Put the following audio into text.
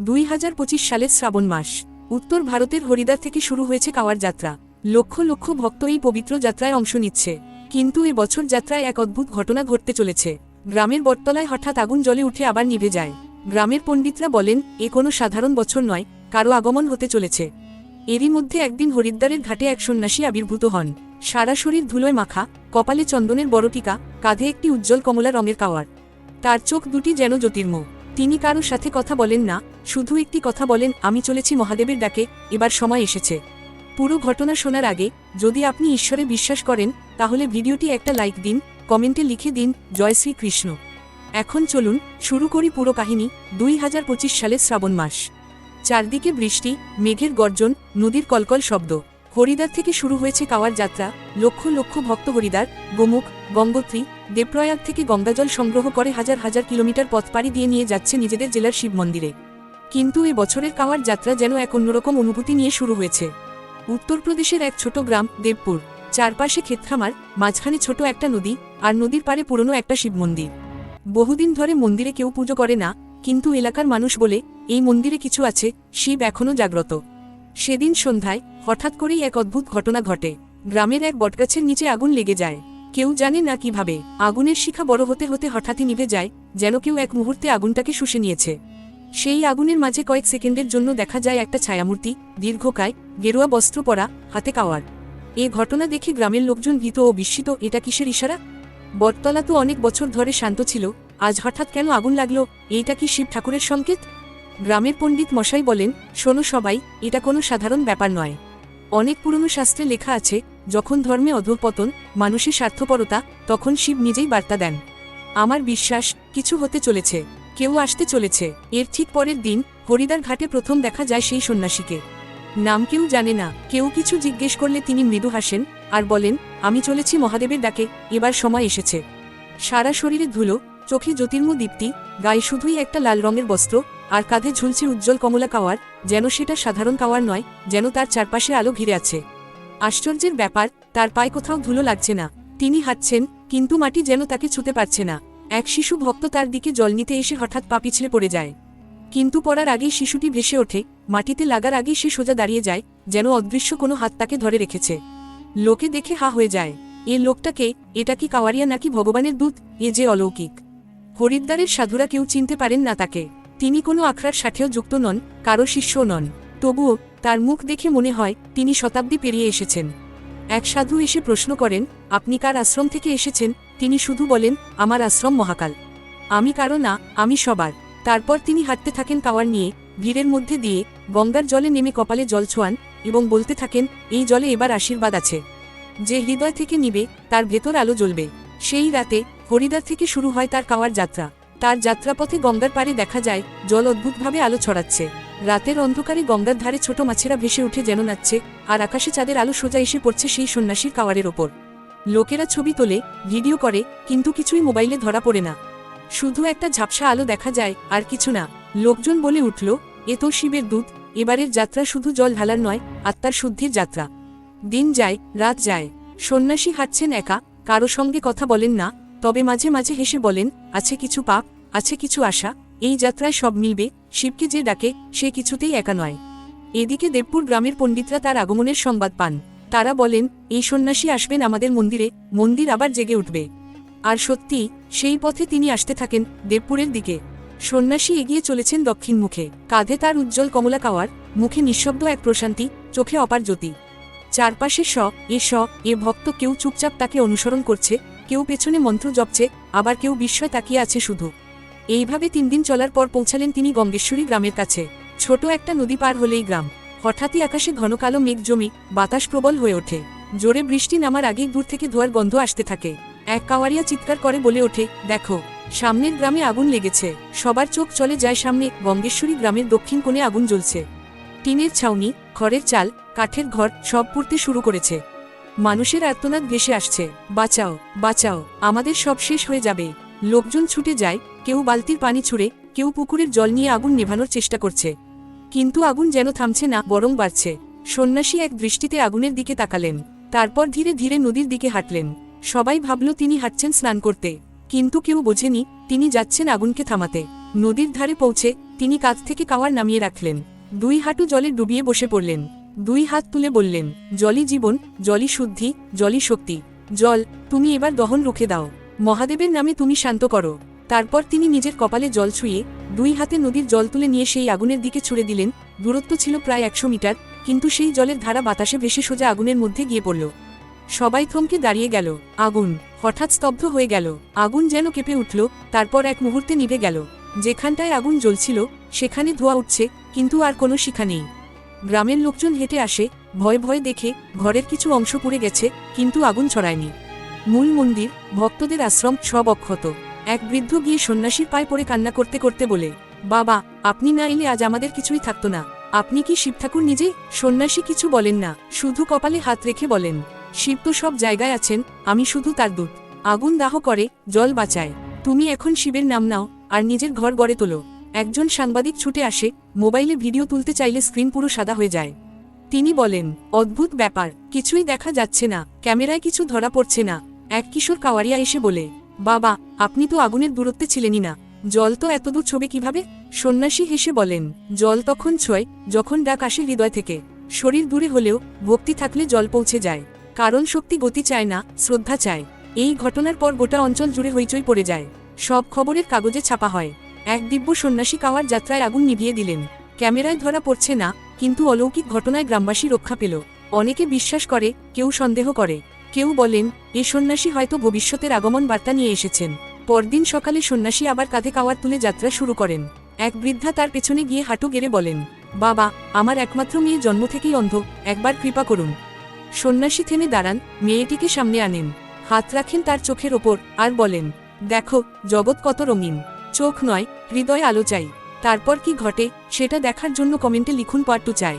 দুই হাজার পঁচিশ সালের শ্রাবণ মাস। উত্তর ভারতের হরিদ্বার থেকে শুরু হয়েছে কাওয়ার যাত্রা। লক্ষ লক্ষ ভক্ত এই পবিত্র যাত্রায় অংশ নিচ্ছে। কিন্তু এ বছর যাত্রায় এক অদ্ভুত ঘটনা ঘটতে চলেছে। গ্রামের বটতলায় হঠাৎ আগুন জ্বলে উঠে আবার নিভে যায়। গ্রামের পণ্ডিতরা বলেন, এ কোনো সাধারণ বছর নয়, কারও আগমন হতে চলেছে। এরই মধ্যে একদিন হরিদ্বারের ঘাটে এক সন্ন্যাসী আবির্ভূত হন। সারা শরীর ধুলোয় মাখা, কপালে চন্দনের বড় টিকা, কাঁধে একটি উজ্জ্বল কমলা রঙের কাওয়ার। তার চোখ দুটি যেন জ্যোতির্ম। তিনি কারও সাথে কথা বলেন না, শুধু একটি কথা বলেন, আমি চলেছি মহাদেবের ডাকে, এবার সময় এসেছে। পুরো ঘটনা শোনার আগে, যদি আপনি ঈশ্বরে বিশ্বাস করেন, তাহলে ভিডিওটি একটা লাইক দিন, কমেন্টে লিখে দিন, জয় শ্রীকৃষ্ণ। এখন চলুন, শুরু করি পুরো কাহিনী, দুই হাজার পঁচিশ সালের শ্রাবণ মাস। চারদিকে বৃষ্টি, মেঘের গর্জন, নদীর কলকল শব্দ। হরিদ্বার থেকে শুরু হয়েছে কাওয়ার যাত্রা। লক্ষ লক্ষ ভক্ত হরিদ্বার, গোমুখ, গঙ্গোত্রী, দেবপ্রয়াগ থেকে গঙ্গাজল সংগ্রহ করে হাজার হাজার কিলোমিটার পথ পাড়ি দিয়ে নিয়ে যাচ্ছে নিজেদের জেলার শিব মন্দিরে। কিন্তু এ বছরের কাওয়ার যাত্রা যেন এক অন্যরকম অনুভূতি নিয়ে শুরু হয়েছে। উত্তরপ্রদেশের এক ছোট গ্রাম, দেবপুর, চারপাশে ক্ষেতখামার মাঝখানে ছোট একটা নদী, আর নদীর পারে পুরনো একটা শিব মন্দির। বহুদিন ধরে মন্দিরে কেউ পুজো করে না, কিন্তু এলাকার মানুষ বলে, এই মন্দিরে কিছু আছে, শিব এখনও জাগ্রত। সেদিন সন্ধ্যায় হঠাৎ করেই এক অদ্ভুত ঘটনা ঘটে। গ্রামের এক বটগাছের নিচে আগুন লেগে যায়। কেউ জানে না কীভাবে। আগুনের শিখা বড় হতে হতে হঠাৎই নিভে যায়, যেন কেউ এক মুহূর্তে আগুনটাকে শুষে নিয়েছে। সেই আগুনের মাঝে কয়েক সেকেন্ডের জন্য দেখা যায় একটা ছায়ামূর্তি, দীর্ঘকায়, গেরুয়া বস্ত্র পরা, হাতে কাওয়ার। এ ঘটনা দেখে গ্রামের লোকজন ভীত ও বিস্মিত, এটা কিসের ইশারা? বটতলা তো অনেক বছর ধরে শান্ত ছিল, আজ হঠাৎ কেন আগুন লাগল? এইটা কি শিব ঠাকুরের সংকেত? গ্রামের পণ্ডিত মশাই বলেন, শোনো সবাই, এটা কোনো সাধারণ ব্যাপার নয়। অনেক পুরনো শাস্ত্রে লেখা আছে, যখন ধর্মে অধঃপতন, মানুষের স্বার্থপরতা, তখন শিব নিজেই বার্তা দেন। আমার বিশ্বাস, কিছু হতে চলেছে, কেউ আসতে চলেছে। এর ঠিক পরের দিন হরিদার ঘাটে প্রথম দেখা যায় সেই সন্ন্যাসীকে। নাম কেউ জানে না, কেউ কিছু জিজ্ঞেস করলে তিনি মৃদু হাসেন, আর বলেন, আমি চলেছি মহাদেবের ডাকে, এবার সময় এসেছে। সারা শরীরে ধুলো, চোখে জ্যোতির্ম দীপ্তি, গায়ে শুধুই একটা লাল রঙের বস্ত্র আর কাঁধে ঝুলছে উজ্জ্বল কমলা কাওয়ার, যেন সেটা সাধারণ কাওয়ার নয়, যেন তার চারপাশে আলো ঘিরে আছে। আশ্চর্যের ব্যাপার, তার পায়ে কোথাও ধুলো লাগছে না। তিনি হাঁটছেন, কিন্তু মাটি যেন তাকে ছুতে পারছে না। এক শিশু ভক্ত তার দিকে জল নিতে এসে হঠাৎ পা পিছলে পড়ে যায়। কিন্তু পড়ার আগেই শিশুটি ভেসে ওঠে, মাটিতে লাগার আগেই সে সোজা দাঁড়িয়ে যায়, যেন অদৃশ্য কোনো হাত তাকে ধরে রেখেছে। লোকে দেখে হা হয়ে যায়, এ লোকটাকে, এটা কি কাওয়ারিয়া নাকি ভগবানের দূত? এ যে অলৌকিক। হরিদ্বারের সাধুরা কেউ চিনতে পারেন না তাকে। তিনি কোনো আখড়ার সাথেও যুক্ত নন, কারও শিষ্যও নন। তবুও, তার মুখ দেখে মনে হয়, তিনি শতাব্দী পেরিয়ে এসেছেন। এক সাধু এসে প্রশ্ন করেন, আপনি কার আশ্রম থেকে এসেছেন? তিনি শুধু বলেন, আমার আশ্রম মহাকাল। আমি কারও না, আমি সবার। তারপর তিনি হাঁটতে থাকেন কাওয়ার নিয়ে, ভিড়ের মধ্যে দিয়ে গঙ্গার জলে নেমে কপালে জল ছোঁয়ান এবং বলতে থাকেন, এই জলে এবার আশীর্বাদ আছে। যে হৃদয় থেকে নিবে, তার ভেতর আলো জ্বলবে। সেই রাতে হরিদ্বার থেকে শুরু হয় তার কাওয়ার যাত্রা। তার যাত্রাপথে গঙ্গার পাড়ে দেখা যায়, জল অদ্ভুতভাবে আলো ছড়াচ্ছে। রাতের অন্ধকারে গঙ্গার ধারে ছোট মাছেরা ভেসে উঠে যেন নাচছে, আর আকাশে চাঁদের আলো সোজা এসে পড়ছে সেই সন্ন্যাসীর কাওয়ারের ওপর। লোকেরা ছবি তোলে, ভিডিও করে, কিন্তু কিছুই মোবাইলে ধরা পড়ে না। শুধু একটা ঝাপসা আলো দেখা যায়, আর কিছু না। লোকজন বলে উঠল, এ তো শিবের দূত, এবারের যাত্রা শুধু জল ঢালার নয়, আত্মার শুদ্ধির যাত্রা। দিন যায়, রাত যায়। সন্ন্যাসী হাঁটছেন একা, কারও সঙ্গে কথা বলেন না তবে মাঝে মাঝে হেসে বলেন, আছে কিছু পাপ, আছে কিছু আশা, এই যাত্রায় সব মিলবে, শিবকে যে ডাকে, সে কিছুতেই একা নয়। এদিকে দেবপুর গ্রামের পণ্ডিতরা তার আগমনের সংবাদ পান। তারা বলেন, এই সন্ন্যাসী আসবেন আমাদের মন্দিরে, মন্দির আবার জেগে উঠবে। আর সত্যি, সেই পথে তিনি আসতে থাকেন দেবপুরের দিকে। সন্ন্যাসী এগিয়ে চলেছেন দক্ষিণ মুখে। কাঁধে তার উজ্জ্বল কমলা কাওয়ার, মুখে নিঃশব্দ এক প্রশান্তি, চোখে অপার জ্যোতি। চারপাশে স, এ স, এ ভক্ত কেউ চুপচাপ তাকে অনুসরণ করছে কেউ পেছনে মন্ত্র জপছে, আবার কেউ বিস্ময় তাকিয়ে আছে শুধু। এইভাবে তিন দিন চলার পর পৌঁছালেন তিনি গঙ্গেশ্বরী গ্রামের কাছে। ছোট একটা নদী পার হলেই গ্রাম। হঠাৎই আকাশে ঘন কালো মেঘ জমি বাতাস প্রবল হয়ে ওঠে। জোরে বৃষ্টি নামার আগেই দূর থেকে ধোয়ার গন্ধ আসতে থাকে। এক কাওয়ারিয়া চিৎকার করে বলে ওঠে, দেখো, সামনের গ্রামে আগুন লেগেছে। সবার চোখ চলে যায় সামনে গঙ্গেশ্বরী গ্রামের দক্ষিণ কোণে আগুন জ্বলছে। টিনের ছাউনি, খড়ের চাল, কাঠের ঘর সব পুড়তে শুরু করেছে। মানুষের আর্তনাদ ভেসে আসছে। বাঁচাও বাঁচাও, আমাদের সব শেষ হয়ে যাবে। লোকজন ছুটে যায়, কেউ বালতির পানি ছুঁড়ে, কেউ পুকুরের জল নিয়ে আগুন নেভানোর চেষ্টা করছে। কিন্তু আগুন যেন থামছে না, বরং বাড়ছে। সন্ন্যাসী এক দৃষ্টিতে আগুনের দিকে তাকালেন। তারপর ধীরে ধীরে নদীর দিকে হাঁটলেন। সবাই ভাবল, তিনি হাঁটছেন স্নান করতে। কিন্তু কেউ বোঝেনি, তিনি যাচ্ছেন আগুনকে থামাতে। নদীর ধারে পৌঁছে তিনি কাঁধ থেকে কাওয়ার নামিয়ে রাখলেন। দুই হাঁটু জলে ডুবিয়ে বসে পড়লেন। দুই হাত তুলে বললেন জলই জীবন জলই শুদ্ধি জলই শক্তি। জল, তুমি এবার দহন রুখে দাও। মহাদেবের নামে তুমি শান্ত করো। তারপর তিনি নিজের কপালে জল ছুঁয়ে দুই হাতে নদীর জল তুলে নিয়ে সেই আগুনের দিকে ছুড়ে দিলেন। দূরত্ব ছিল প্রায় একশো মিটার, কিন্তু সেই জলের ধারা বাতাসে ভেসে সোজা আগুনের মধ্যে গিয়ে পড়ল। সবাই থমকে দাঁড়িয়ে গেল। আগুন হঠাৎ স্তব্ধ হয়ে গেল। আগুন যেন কেঁপে উঠল, তারপর এক মুহূর্তে নিভে গেল। যেখানটায় আগুন জ্বলছিল, সেখানে ধোয়া উঠছে, কিন্তু আর কোনো শিখা নেই। গ্রামের লোকজন হেঁটে আসে, ভয় ভয় দেখে ঘরের কিছু অংশ পুড়ে গেছে, কিন্তু আগুন ছড়ায়নি। মূল মন্দির, ভক্তদের আশ্রম সব অক্ষত। এক বৃদ্ধ গিয়ে সন্ন্যাসীর পায়ে পড়ে কান্না করতে করতে বলে, বাবা, আপনি না এলে আজ আমাদের কিছুই থাকতো না। আপনি কি শিব ঠাকুর নিজে? সন্ন্যাসী কিছু বলেন না, শুধু কপালে হাত রেখে বলেন, শিব তো সব জায়গায় আছেন, আমি শুধু তার দূত। আগুন দাহ করে, জল বাঁচায়। তুমি এখন শিবের নাম নাও, আর নিজের ঘর গড়ে তোলো। একজন সাংবাদিক ছুটে আসে, মোবাইলে ভিডিও তুলতে চাইলে স্ক্রিন পুরো সাদা হয়ে যায়। তিনি বলেন, অদ্ভুত ব্যাপার, কিছুই দেখা যাচ্ছে না, ক্যামেরায় কিছু ধরা পড়ছে না। এক কিশোর কাওয়ারিয়া এসে বলে, বাবা, আপনি তো আগুনের দূরত্বে ছিলেনই না। জল তো এতদূর ছবি কীভাবে? সন্ন্যাসী হেসে বলেন, জল তখন ছয়, যখন ডাক আসে হৃদয় থেকে। শরীর দূরে হলেও ভক্তি থাকলে জল পৌঁছে যায়। কারণ শক্তি গতি চায় না, শ্রদ্ধা চায়। এই ঘটনার পর গোটা অঞ্চল জুড়ে হইচই পড়ে যায়। সব খবরের কাগজে ছাপা হয়। এক দিব্য সন্ন্যাসী কাওয়ার যাত্রায় আগুন নিভিয়ে দিলেন। ক্যামেরায় ধরা পড়ছে না, কিন্তু অলৌকিক ঘটনায় গ্রামবাসী রক্ষা পেল। অনেকে বিশ্বাস করে, কেউ সন্দেহ করে। কেউ বলেন, এ সন্ন্যাসী হয়তো ভবিষ্যতের আগমন বার্তা নিয়ে এসেছেন। পরদিন সকালে সন্ন্যাসী আবার কাঁধে কাওয়ার তুলে যাত্রা শুরু করেন। এক বৃদ্ধা তার পেছনে গিয়ে হাঁটু গেড়ে বলেন, বাবা, আমার একমাত্র মেয়ে জন্ম থেকেই অন্ধ, একবার কৃপা করুন। সন্ন্যাসী থেমে দাঁড়ান, মেয়েটিকে সামনে আনেন। হাত রাখেন তার চোখের ওপর, আর বলেন, দেখো, জগৎ কত রঙিন। চোখ নয়, হৃদয় আলো চাই। তারপর কি ঘটে, সেটা দেখার জন্য কমেন্টে লিখুন পার্ট টু চাই।